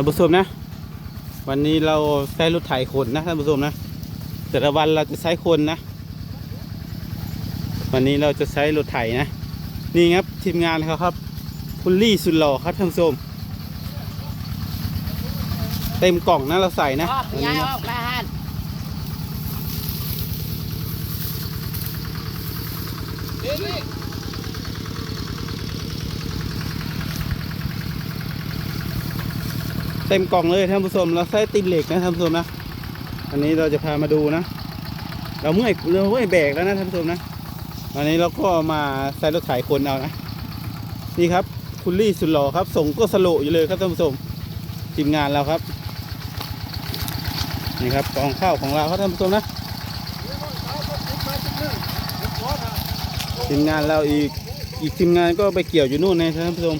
านผู้ชมนะ วันนี้เราใช้รถไถขนนะท่านผู้ชมนะ แต่ละวันเราจะใช้คนนะ วันนี้เราจะใช้รถไถนะ นี่ครับทีมงานเขาครับ คุณลี่สุดหล่อครับท่านผู้ชมเต็มกล่องนะเราใส่นะออกวันย้ายนี้อนะอกบ้าน เต็มกล่องเลยท่านผู้ชมเราใช้ตินเหล็กนะท่านผู้ชมนะอันนี้เราจะพามาดูนะ เราเมื่อยเราเมื่อยแบกแล้วนะท่านผู้ชมนะวันนี้เราก็มาใส่รถไถคนเอานะนี่ครับคุณลี่สุดหล่อครับ ส่งก็สโลอยู่เลยครับท่านผู้ชมทีมงานเราครับนี่ครับกองข้าวของเราครับท่านผู้ชมนะทีมงานเราอีกอีกทีมงานก็ไปเกี่ยวอยู่นู่นนะท่านผู้ชม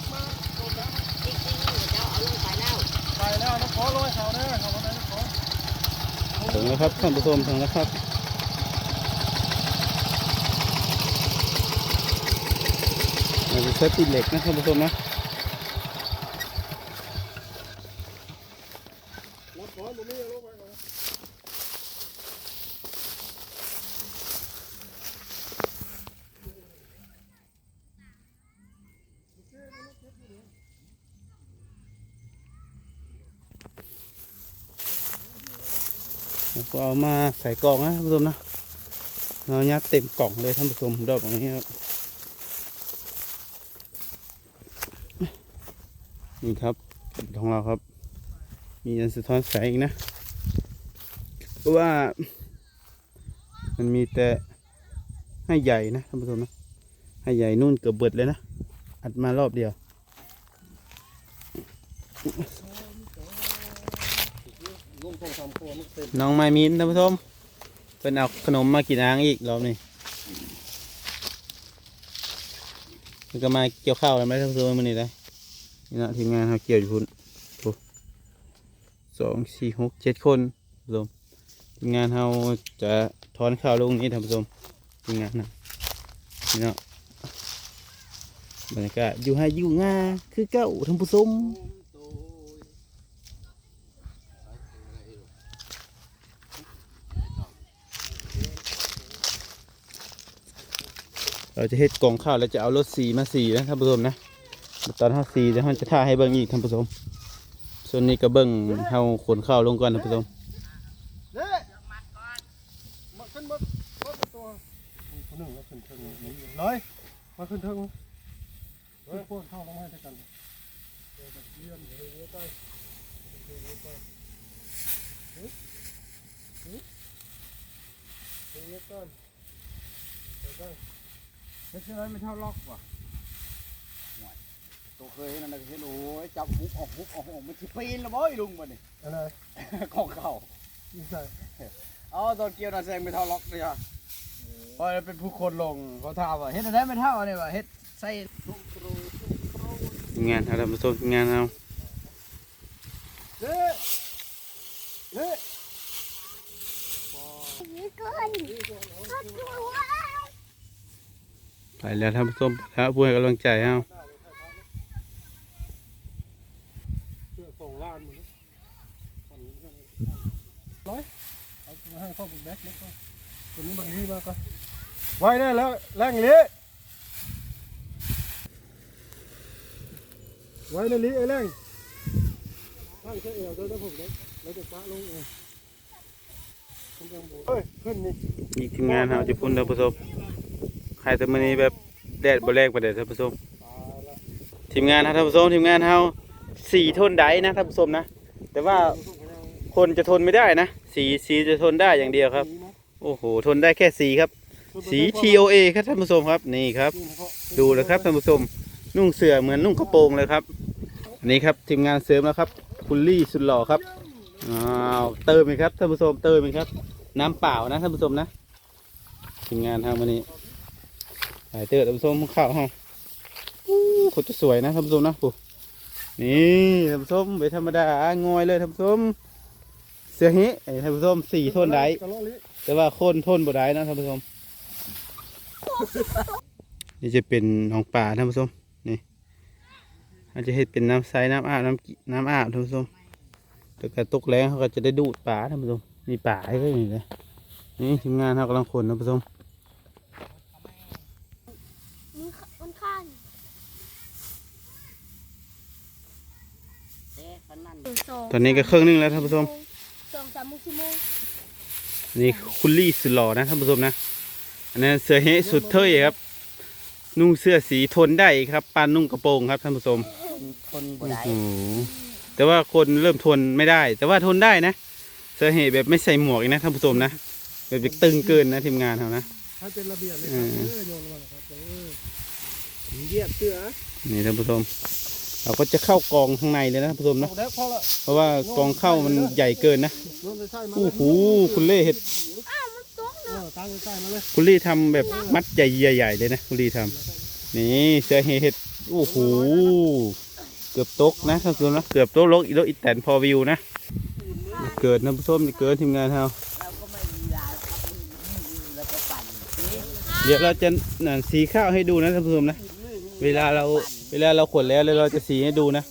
จริงๆเจ้าเอาลงไปแล้ว ไปแล้วน้ำขอร้อยเขาเด้อเขามาได้น้ำขอ ถึงแล้วครับท่านผู้ชมถึงแล้วครับเราจะใช้ปีเหล็กนะท่านผู้ชมนะ รถขอตรงนี้ลงไปก่อน แล้ว ก็เอามาใส่กล่องนะท่านผู้ชมนะเรายัดเต็มกล่องเลยท่านผู้ชมดอกแบบนี้ครับนี่ครับของเราครับ มีอันสะท้อนแสงอีกนะเพราะว่า มันมีแต่ให้ใหญ่นะท่านผู้ชมนะให้ใหญ่นู่นเกือบเบิดเลยนะอัดมารอบเดียว ลงสองสามตัวมันเต็มน้องไม้มินท่านผู้ชมเป็นเอาขนมมากินอ้างอีกรอบนี้แล้วก็มาเกี่ยวข้าวแล้วไหมท่านผู้ชมมันนี่ได้นี่นะทีมงานเขาเกี่ยวอยู่พุ่นโอ้สองสี่หกเจ็ดคนท่านผู้ชมทีมงานเขาจะถอนข้าวลงนี้ท่านผู้ชมทีมงานนะนี่เนาะบรรยากาศอยู่ให้อยู่ง่าคือเก้าท่านผู้ชม เราจะเฮ็ดกองข้าวแล้วจะเอารถสีมาสีนะท่านผู้ชมนะ ตอนเฮาสีจะเฮาจะท่าให้เบิ่งอีกท่านผู้ชมส่วนนี้ก็เบิ่งเฮาขนข้าวลงก่อนท่านผู้ชมเด้มาขึ้นมามาเป็นตัวคนหนึ่งมาขึ้นเทิงนี่เลยมาขึ้นเทิงเฮ้ยพวกเข้าลงมาให้กันเดี๋ยวจะเยี่ยมเดี๋ยวเดี๋ยวใกล้เดี๋ยวเดี๋ยวใกล้เฮ้ยเฮ้ยเดี๋ยวเดี๋ยวใกล้เดี๋ยใกล้ เฮ็ดเลยไม่เท่าล็อกว่ะตัวเคยเห็นนั่นเห็นโอ้ยจับฮุบออกฮุบออกฮุบออกมันสิปีนและบ่อยลุงบ่นี่อะไรของเขานี่ใส่เอาตอนเกี่ยวน่ะแซงไม่เท่าล็อกเลยอะพอเป็นผู้คนลงเขาถามว่าเฮ็ดได้ไม่เท่านี่ว่าเฮ็ดใส่ทีมงานเฮาท่านผู้ชมทีมงานเฮาเด้เด้ ไปแล้วท่านผู้ชมแล้วผู้ให้กำลังใจเฮาเสื้อสองล้านมึงร้อยเอามาให้พ่อผมแบกแล้วก็ตัวนี้บางทีมาก็ไว้ได้แล้วแรงนี้ไว้ในนี้ไอ้แรงตั้งเชือกเอวด้วยนะผมเล็กแล้วจะปะลงเองเฮ้ยขึ้นนี่อีกทีมงานเฮาจะพุ่นท่านผู้ชมใครแต่มื้อนี้แบบแดดบ่แรงปานใดท่านผู้ชมทีมงานนะท่านผู้ชมทีมงานเฮาสีทนได้นะท่านผู้ชมนะ แต่ว่าคนจะทนไม่ได้นะ สีสีจะทนได้อย่างเดียวครับ โอ้โหทนได้แค่สีครับ สี TOA ครับท่านผู้ชมครับนี่ครับ ดูเลยครับท่านผู้ชมนุ่งเสื้อเหมือนนุ่งกระโปรงเลยครับอันนี้ครับทีมงานเสริมแล้วครับคุณลี่สุดหล่อครับอ้าวเติมอีกครับท่านผู้ชมเติมอีกครับ น้ำเปล่านะท่านผู้ชมนะทีมงานทำวันนี้ หลายเติร์ท่านผู้ชมข้าวห้องอู้โคตรจะสวยนะท่านผู้ชมนะปุ๊นี่ท่านผู้ชมไม่ธรรมดางอยเลยท่านผู้ชมเสื้อฮิไอ้ท่านผู้ชมสี่ทนได้แต่ว่าคนทนบ่ได้นะท่านผู้ชมนี่จะเป็นหนองป่าท่านผู้ชมนี่อาจจะเห็ดเป็นน้ำใสน้ำอาบน้ำกิน้ำอาบท่านผู้ชมแต่การตกแรงเขาก็จะได้ดูดป่าท่านผู้ชมมีป่าให้ก็อย่างนี้นี่ทีมงานเขากำลังขนท่านผู้ชม มันข้านเอ๊ะปานนั้น ตอนนี้ก็เครื่องนึงแล้วท่านผู้ชมสองสามโมงสี่โมงนี่คุณลี่สุดหล่อนะท่านผู้ชมนะ อันนั้นเสื้อเฮสุดเท่ครับ นุ่งเสื้อสีทนได้ครับปานนุ่งกระโปรงครับท่านผู้ชมคนบ่โอ้ได้โหแต่ว่าคนเริ่มทนไม่ได้ แต่ว่าทนได้นะเสื้อเฮแบบไม่ใส่หมวกอีกนะท่านผู้ชมนะแบบตึงเกินนะทีมงานเขานะให้เป็นระเบียบเลยคอืรับมเออโยนลงมาเลยครับเออเหยียบเสือนี่ท่านผู้ชม เราก็จะเข้ากองข้างในเลยนะท่านผู้ชมนะเอาแล้วพอละเพราะว่ากองเข้ามันใหญ่เกินนะโยนใส่มาโอ้โหคุณเล่เห็ดเออตั้งใส่มาเลยคุณลี่ทำแบบมัดใหญ่ๆเลยนะคุณลี่ทำนี่เสื้อเฮเห็ดโอ้โหเกือบตกนะท่านผู้ชมนะเกือบตกลกอีโลอีแตนพอวิวนะเกิดนะผู้ชมนี่เกิดทีมงานเราเราก็ไม่มีเวลาครับแล้วก็ปั่นนี่เดี๋ยวเราจะนั่นสีข้าวให้ดูนะท่านผู้ชมนะ เวลาเรา เวลาเราขนแล้วแล้วเราจะสีให้ดูนะ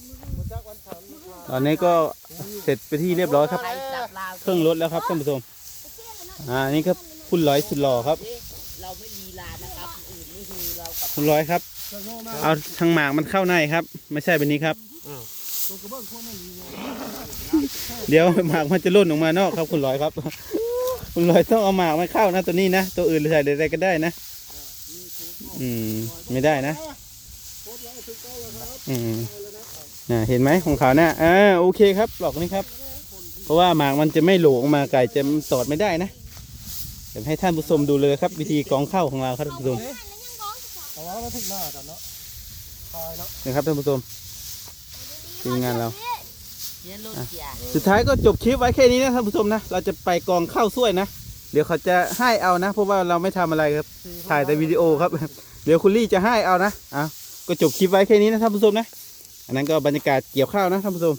ตอนนี้ก็เสร็จไปที่เรียบร้อยครับ เครื่องรถแล้วครับท่านผู้ชม อ่า นี่ครับคุณร้อยสุดหล่อครับ เราไม่ลีลานะครับอื่นนี่คือเรากับคุณร้อยครับ เอาทางหมากมันเข้าในครับ ไม่ใช่แบบนี้ครับ เดี๋ยวหมากมันจะล่นออกมานอกครับ คุณร้อยครับ คุณร้อยต้องเอาหมากมันเข้านะตัวนี้นะ ตัวอื่นใส่อะไรก็ได้นะ อืม ไม่ได้นะ อืมน่ะเห็นไหมของเขาน่ะอ่าโอเคครับหลอกนี่ครับ เพราะว่าหมากมันจะไม่โหลออกมาไก่จะตอดไม่ได้นะเดี๋ยวให้ท่านผู้ชมดูเลยครับ วิธีกองเข้าของเราครับท่านผู้ชมน้ากันเนาะครับท่านผู้ชมทีมงานเรา สุดท้ายก็จบคลิปไว้แค่นี้นะท่านผู้ชมนะ เราจะไปกองข้าวช่วยนะ เดี๋ยวเขาจะให้เอานะ เพราะว่าเราไม่ทำอะไรครับ ถ่ายแต่วิดีโอครับ เดี๋ยวคุณลี่จะให้เอานะเอา ก็จบคลิปไว้แค่นี้นะท่านผู้ชมนะ อันนั้นก็บรรยากาศเกี่ยวข้าวนะท่านผู้ชม